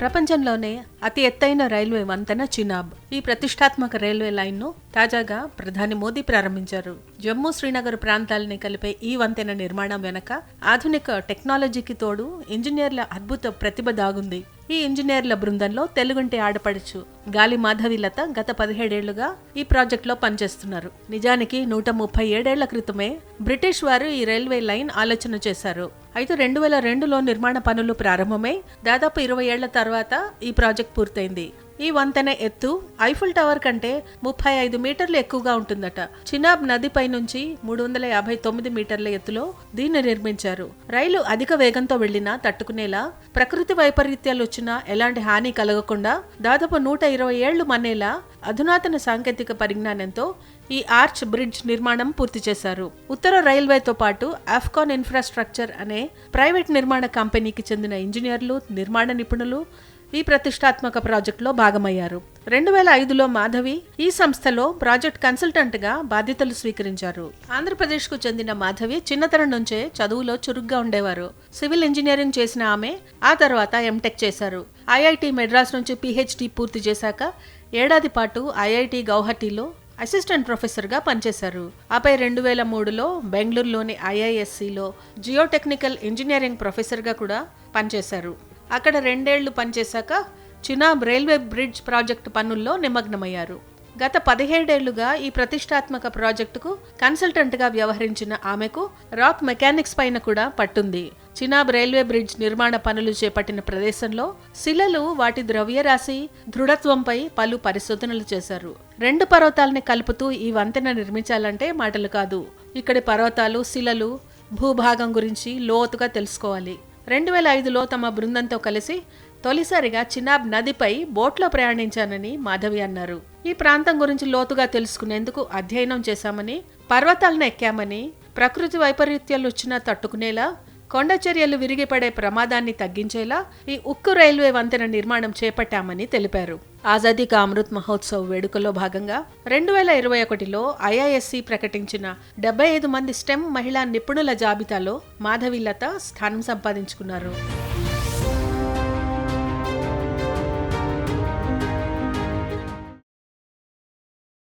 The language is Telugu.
ప్రపంచంలోనే అతి ఎత్తైన రైల్వే వంతెన చినాబ్. ఈ ప్రతిష్టాత్మక రైల్వే లైన్ను తాజాగా ప్రధాని మోదీ ప్రారంభించారు. జమ్మూ శ్రీనగర్ ప్రాంతాలని కలిపే ఈ వంతెన నిర్మాణం వెనక ఆధునిక టెక్నాలజీకి తోడు ఇంజనీర్ల అద్భుత ప్రతిభ దాగుంది. ఈ ఇంజనీర్ల బృందంలో తెలుగుంటే ఆడపడచ్చు. గాలి మాధవిలత గత పదిహేడేళ్ళుగా ఈ ప్రాజెక్టులో పనిచేస్తున్నారు. నిజానికి నూట ముప్పై ఏడేళ్ళ క్రితమే బ్రిటిష్ వారు ఈ రైల్వే లైన్ ఆలోచన చేశారు. అయితే రెండు వేల రెండులో నిర్మాణ పనులు ప్రారంభమై దాదాపు ఇరవై ఏళ్ళ తర్వాత ఈ ప్రాజెక్ట్ పూర్తయింది. ఈ వంతెన ఎత్తు ఐఫుల్ టవర్ కంటే ముప్పై ఐదు మీటర్లు ఎక్కువగా ఉంటుందట. చినాబ్ నదిపై నుంచి మూడు వందల యాభై తొమ్మిది మీటర్ల ఎత్తులో దీన్ని నిర్మించారు. రైలు అధిక వేగంతో వెళ్ళినా తట్టుకునేలా ప్రకృతి వైపరీత్యాలు వచ్చినా ఎలాంటి హాని కలగకుండా దాదాపు నూట ఇరవై ఏళ్ళు మన్నేలా అధునాతన సాంకేతిక పరిజ్ఞానంతో ఈ ఆర్చ్ బ్రిడ్జ్ నిర్మాణం పూర్తి చేశారు. ఉత్తర రైల్వేతో పాటు ఆఫ్కాన్ ఇన్ఫ్రాస్ట్రక్చర్ అనే ప్రైవేట్ నిర్మాణ కంపెనీకి చెందిన ఇంజనీర్లు నిర్మాణ నిపుణులు ఈ ప్రతిష్టాత్మక ప్రాజెక్టులో భాగమయ్యారు. రెండు వేల ఐదులో మాధవి ఈ సంస్థలో ప్రాజెక్ట్ కన్సల్టెంట్గా బాధ్యతలు స్వీకరించారు. ఆంధ్రప్రదేశ్కు చెందిన మాధవి చిన్నతనం నుంచే చదువులో చురుగ్గా ఉండేవారు. సివిల్ ఇంజనీరింగ్ చేసిన ఆమె ఆ తర్వాత ఎంటెక్ చేశారు. ఐఐటి మెడ్రాస్ నుంచి పిహెచ్డి పూర్తి చేశాక ఏడాది పాటు ఐఐటి గౌహటిలో అసిస్టెంట్ ప్రొఫెసర్గా పనిచేశారు. ఆపై రెండు వేల మూడులో బెంగళూరులోని ఐఐఎస్సిలో జియోటెక్నికల్ ఇంజనీరింగ్ ప్రొఫెసర్గా కూడా పనిచేశారు. అక్కడ రెండేళ్ళు పనిచేశాక చినాబ్ రైల్వే బ్రిడ్జ్ ప్రాజెక్టు పనుల్లో నిమగ్నమయ్యారు. గత పదిహేడేళ్ళుగా ఈ ప్రతిష్టాత్మక ప్రాజెక్టుకు కన్సల్టెంట్గా వ్యవహరించిన ఆమెకు రాక్ మెకానిక్స్ పైన కూడా పట్టుంది. చినాబ్ రైల్వే బ్రిడ్జ్ నిర్మాణ పనులు చేపట్టిన ప్రదేశంలో శిలలు వాటి ద్రవ్యరాశి దృఢత్వంపై పలు పరిశోధనలు చేశారు. రెండు పర్వతాలని కలుపుతూ ఈ వంతెన నిర్మించాలంటే మాటలు కాదు. ఇక్కడి పర్వతాలు శిలలు భూభాగం గురించి లోతుగా తెలుసుకోవాలి. రెండు వేల ఐదులో తమ బృందంతో కలిసి తొలిసారిగా చినాబ్ నదిపై బోట్లో ప్రయాణించానని మాధవి అన్నారు. ఈ ప్రాంతం గురించి లోతుగా తెలుసుకునేందుకు అధ్యయనం చేశామని పర్వతాలను ఎక్కామని ప్రకృతి వైపరీత్యాలు వచ్చినా తట్టుకునేలా కొండ చర్యలు విరిగిపడే ప్రమాదాన్ని తగ్గించేలా ఈ ఉక్కు రైల్వే వంతెన నిర్మాణం చేపట్టామని తెలిపారు. ఆజాదీ కా అమృత్ మహోత్సవ్ వేడుకలో భాగంగా రెండు వేల ఇరవై ఒకటిలో ఐఐఎస్సి ప్రకటించిన డెబ్బై ఐదు మంది స్టెమ్ మహిళా నిపుణుల జాబితాలో మాధవి లత స్థానం సంపాదించుకున్నారు.